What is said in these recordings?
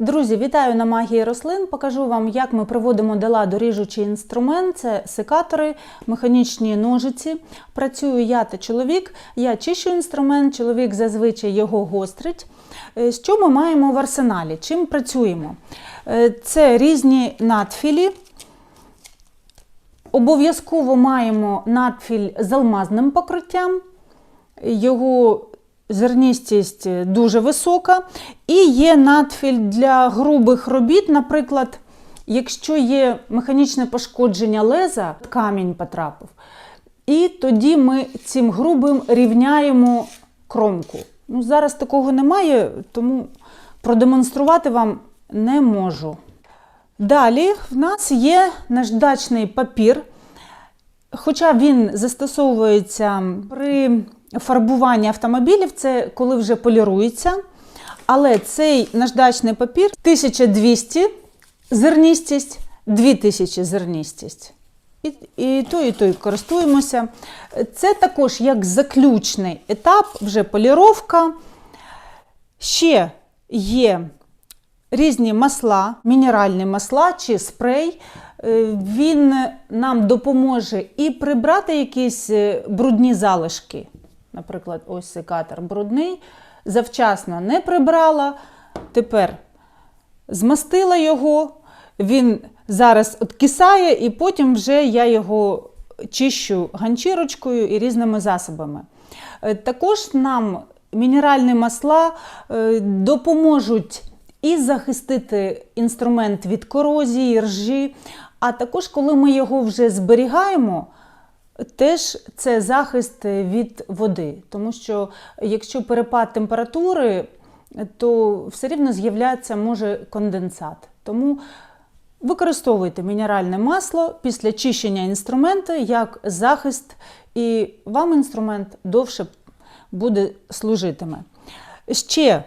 Друзі, вітаю на магії рослин. Покажу вам, як ми приводимо до ладу ріжучий інструмент. Це секатори, механічні ножиці. Працюю я та чоловік. Я чищу інструмент, чоловік зазвичай його гострить. Е, Що ми маємо в арсеналі? Чим працюємо? Е, Це різні надфілі. Обов'язково маємо надфіль з алмазним покриттям. Його зерністість дуже висока. І є надфіль для грубих робіт. Наприклад, якщо є механічне пошкодження леза, камінь потрапив. І тоді ми цим грубим рівняємо кромку. Ну, зараз такого немає, тому продемонструвати вам не можу. Далі в нас є наждачний папір. Хоча він застосовується при фарбуванні автомобілів, це коли вже полірується. Але цей наждачний папір 1200 зерністість, 2000 зерністість. І, і той, і той користуємося. Це також як заключний етап, вже поліровка. Ще є різні масла, мінеральні масла чи спрей. Е, Він нам допоможе і прибрати якісь е, брудні залишки. Наприклад, ось секатор брудний. Завчасно не прибрала. Тепер змастила його, він зараз откисає, і потім вже я його чищу ганчірочкою і різними засобами. Е, Також нам мінеральні масла е, допоможуть і захистити інструмент від корозії, ржі, а також, коли ми його вже зберігаємо, Теж це захист від води, тому що якщо перепад температури, то все рівно з'являється може конденсат. Тому використовуйте мінеральне масло після чищення інструменту як захист, і вам інструмент довше буде служитиме. Ще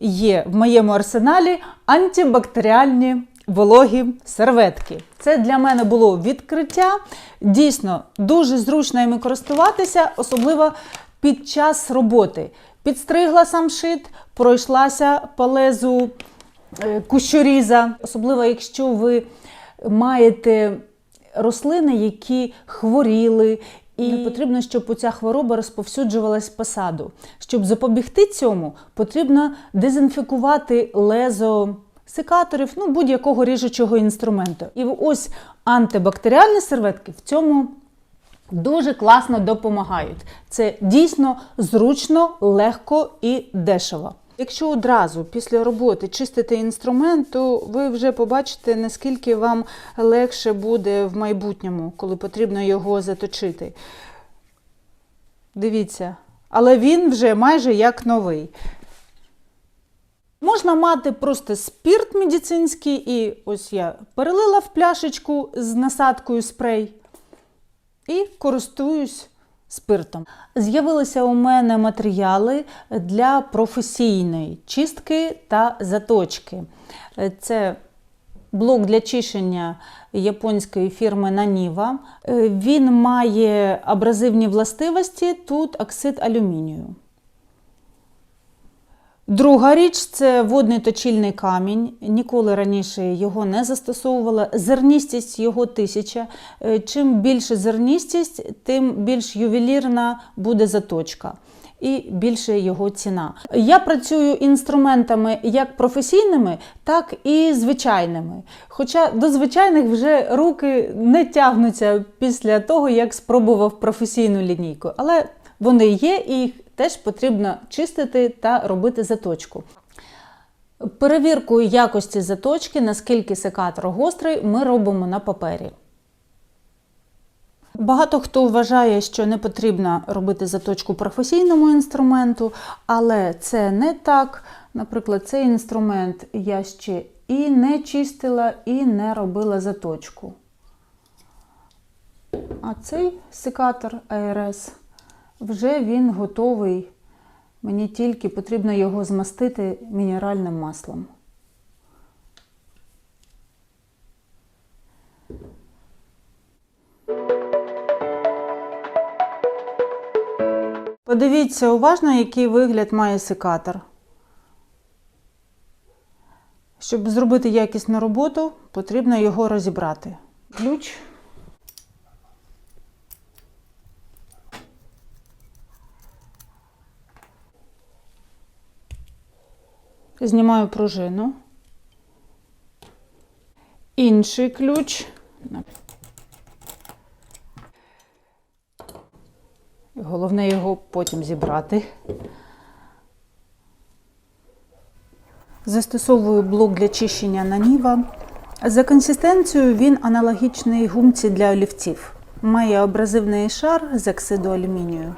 є в моєму арсеналі антибактеріальні вологі серветки. Це для мене було відкриття. Дійсно, дуже зручно ними користуватися, особливо під час роботи. Підстригла сам шит, пройшлася по лезу е, кущоріза, особливо якщо ви маєте рослини, які хворіли. І не потрібно, щоб ця хвороба розповсюджувалась по саду. Щоб запобігти цьому, потрібно дезінфікувати лезо секаторів, ну будь-якого ріжучого інструменту. І ось антибактеріальні серветки в цьому дуже класно допомагають. Це дійсно зручно, легко і дешево. Якщо одразу після роботи чистити інструмент, то ви вже побачите, наскільки вам легше буде в майбутньому, коли потрібно його заточити. Дивіться, але він вже майже як новий. Можна мати просто спірт медицинський, і ось я перелила в пляшечку з насадкою спрей і користуюсь спиртом. З'явилися у мене матеріали для професійної чистки та заточки. Це блок для чищення японської фірми Naniva. Він має абразивні властивості, тут оксид алюмінію. Друга річ це водний точильний камінь. Ніколи раніше його не застосовувала. Зерністість його 1000. Е, Чим більше зерністість, тим більш ювелірна буде заточка. І більше його ціна. Я працюю інструментами як професійними, так і звичайними. Хоча до звичайних вже руки не тягнуться після того, як спробував професійну лінійку. Але вони є і їх теж потрібно чистити та робити заточку. Перевірку якості заточки, наскільки секатор гострий, ми робимо на папері. Багато хто вважає, що не потрібно робити заточку професійному інструменту, але це не так. Наприклад, цей інструмент я ще і не чистила, і не робила заточку. А цей секатор АРС вже він готовий. Мені тільки потрібно його змастити мінеральним маслом. Подивіться уважно, який вигляд має секатор. Щоб зробити якісну роботу, потрібно його розібрати. Ключ. Знімаю пружину. Інший ключ. Головне його потім зібрати. Застосовую блок для чищення на ніва. За консистенцією він аналогічний гумці для олівців. Має абразивний шар з оксиду алюмінію.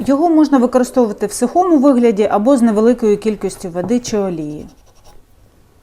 Його можна використовувати в сухому вигляді або з невеликою кількістю води чи олії.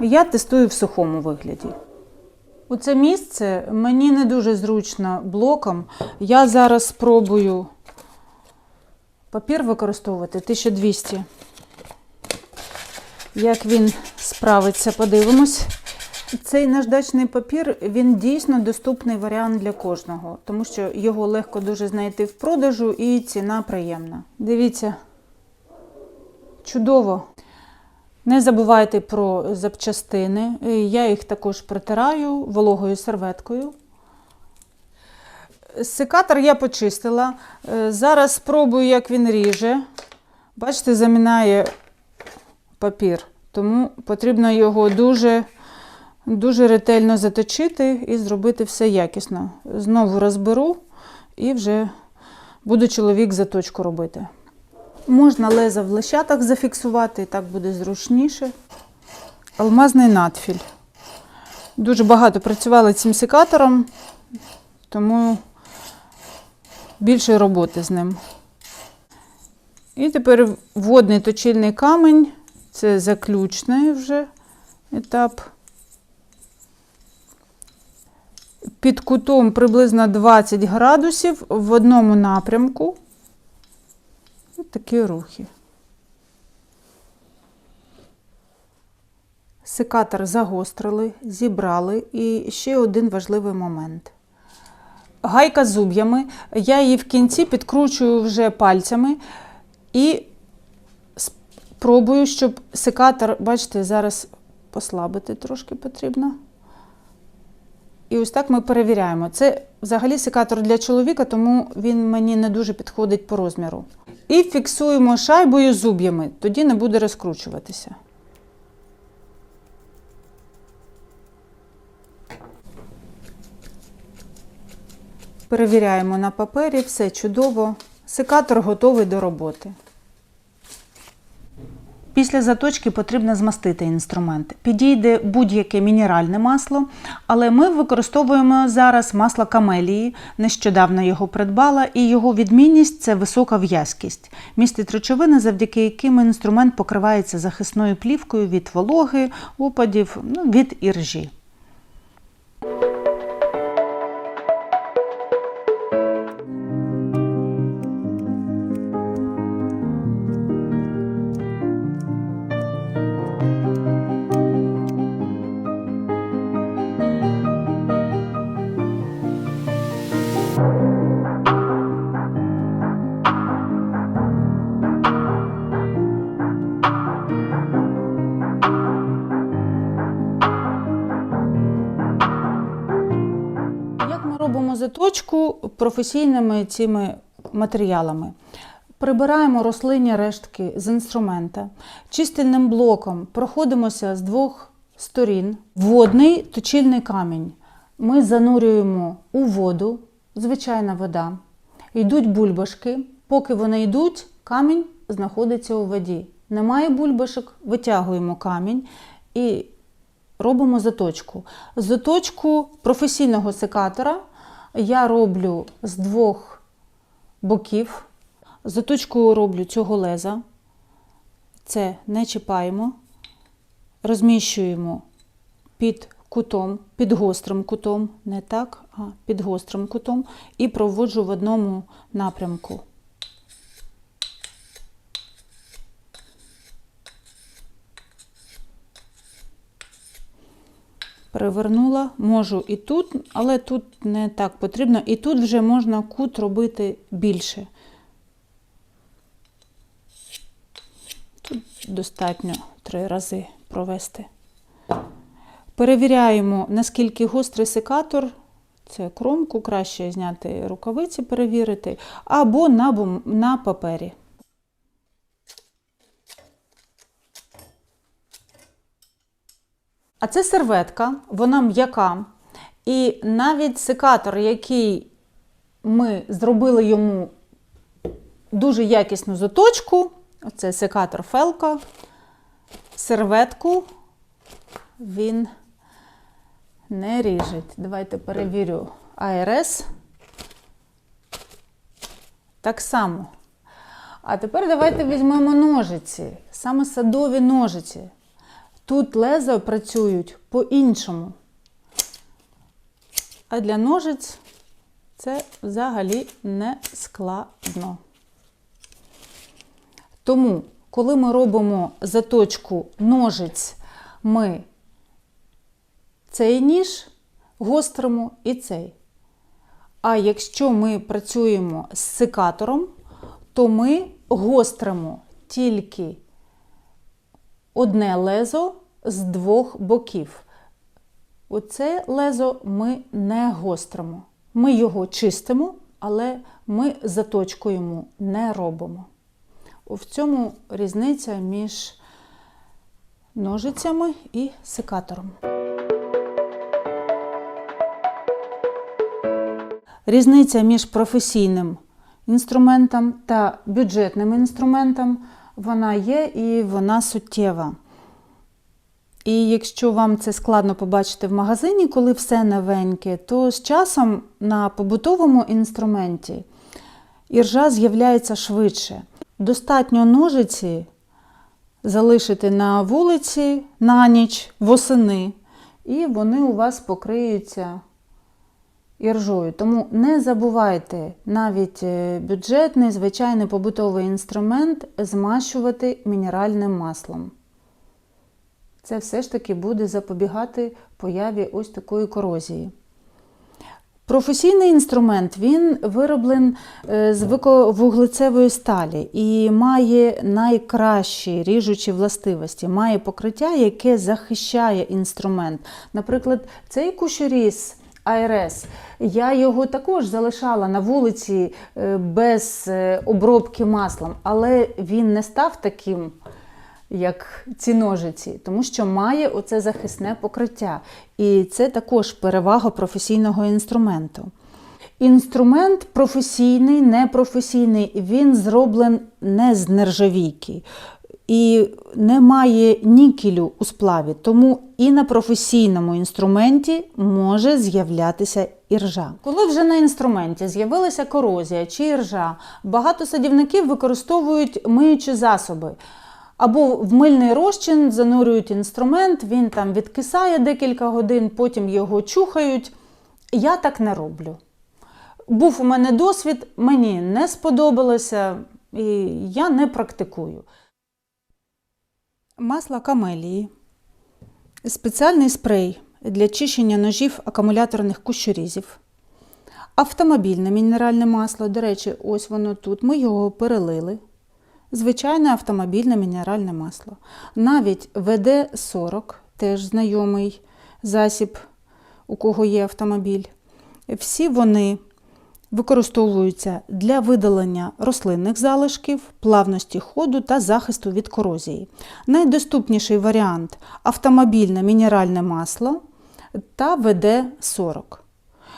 Я тестую в сухому вигляді. У це місце мені не дуже зручно блоком. Я зараз спробую папір використовувати 1200. Як він справиться, подивимось. Цей наждачний папір він дійсно доступний варіант для кожного, тому що його легко дуже знайти в продажу і ціна приємна. Дивіться, чудово. Не забувайте про запчастини. Я їх також протираю вологою серветкою. Секатор я почистила. Е, Зараз спробую, як він ріже. Бачите, замінає папір, тому потрібно його дуже, дуже ретельно заточити і зробити все якісно. Знову розберу і вже буду чоловік заточку робити. Можна леза в лещатах зафіксувати, і так буде зручніше. Алмазний надфіль. Дуже багато працювала цим секатором, тому більше роботи з ним. І тепер водний точильний камінь. Це заключний вже етап. Під кутом приблизно 20 градусів в одному напрямку. Ось такі рухи. Секатор загострили, зібрали. І ще один важливий момент. Гайка зуб'ями. Я її в кінці підкручую вже пальцями і пробую, щоб секатор, бачите, зараз послабити трошки потрібно. І ось так ми перевіряємо. Це взагалі секатор для чоловіка, тому він мені не дуже підходить по розміру. І фіксуємо шайбою зуб'ями, тоді не буде розкручуватися. Перевіряємо на папері, все чудово. Секатор готовий до роботи. Після заточки потрібно змастити інструмент. Підійде будь-яке мінеральне масло, але ми використовуємо зараз масло камелії. Нещодавно його придбала, і його відмінність це висока в'язкість. Містить речовини, завдяки яким інструмент покривається захисною плівкою від вологи, опадів, ну, від іржі. Робимо професійними цими матеріалами? Прибираємо рослинні рештки з інструмента, чистильним блоком проходимося з двох сторін. Водний точильний камінь. Ми занурюємо у воду, звичайна вода. Йдуть бульбашки. Поки вони йдуть, камінь знаходиться у воді. Немає бульбашок, витягуємо камінь і робимо заточку. Заточку професійного секатора я роблю з двох боків. Заточку роблю цього леза. Це не чіпаємо, розміщуємо під кутом, під гострим кутом, не так, а під гострим кутом, і проводжу в одному напрямку. Перевернула, можу і тут, але тут не так потрібно. І тут вже можна кут робити більше. Тут достатньо три рази провести. Перевіряємо, наскільки гострий секатор. Це кромку, краще зняти рукавиці, перевірити, або на, на папері. А це серветка, вона м'яка. І навіть секатор, який ми зробили йому дуже якісну заточку, оце секатор Фелка, серветку він не ріже. Давайте перевірю АРС. Так само. А тепер давайте візьмемо ножиці, саме садові ножиці. Тут леза працюють по-іншому. А для ножиць це взагалі не складно. Тому, коли ми робимо заточку ножиць, ми цей ніж гостримо і цей. А якщо ми працюємо з секатором, то ми гостримо тільки одне лезо з двох боків. Оце лезо ми не гостримо. Ми його чистимо, але ми заточку йому не робимо. В цьому різниця між ножицями і секатором. Різниця між професійним інструментом та бюджетним інструментом вона є і вона суттєва. І якщо вам це складно побачити в магазині, коли все новеньке, то з часом на побутовому інструменті іржа з'являється швидше. Достатньо ножиці залишити на вулиці на ніч восени, і вони у вас покриються іржою. Тому не забувайте навіть е, бюджетний, звичайний побутовий інструмент змащувати мінеральним маслом. Це все ж таки буде запобігати появі ось такої корозії. Професійний інструмент він вироблен е, з вуглецевої сталі і має найкращі ріжучі властивості, має покриття, яке захищає інструмент. Наприклад, цей кушеріз АРС, я його також залишала на вулиці е, без е, обробки маслом, але він не став таким як ці ножиці, тому що має оце захисне покриття. І це також перевага професійного інструменту. Інструмент професійний, непрофесійний, він зроблен не з нержавійки і не має нікелю у сплаві, тому і на професійному інструменті може з'являтися іржа. Коли вже на інструменті з'явилася корозія чи іржа, багато садівників використовують миючі засоби. Або в мильний розчин занурюють інструмент, він там відкисає декілька годин, потім його чухають. Я так не роблю. Був у мене досвід, мені не сподобалося, і я не практикую. Масло камелії. Спеціальний спрей для чищення ножів акумуляторних кущорізів. Автомобільне мінеральне масло, до речі, ось воно тут. Ми його перелили. Звичайне автомобільне мінеральне масло. Навіть ВД-40, теж знайомий засіб, у кого є автомобіль. Всі вони використовуються для видалення рослинних залишків, плавності ходу та захисту від корозії. Найдоступніший варіант автомобільне мінеральне масло та ВД-40.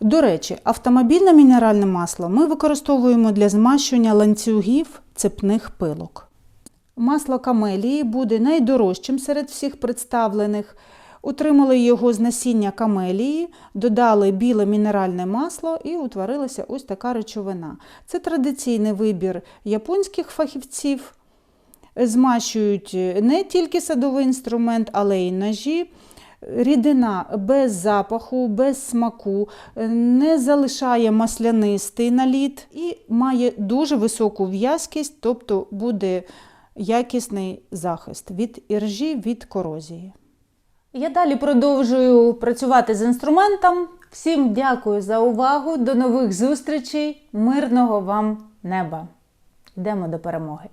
До речі, автомобільне мінеральне масло ми використовуємо для змащування ланцюгів цепних пилок. Масло камелії буде найдорожчим серед всіх представлених. Утримали його з насіння камелії, додали біле мінеральне масло і утворилася ось така речовина. Це традиційний вибір японських фахівців. Змащують не тільки садовий інструмент, але й ножі. Рідина без запаху, без смаку, не залишає маслянистий наліт і має дуже високу в'язкість, тобто буде якісний захист від іржі, від корозії. Я далі продовжую працювати з інструментом. Всім дякую за увагу. До нових зустрічей. Мирного вам неба! Йдемо до перемоги!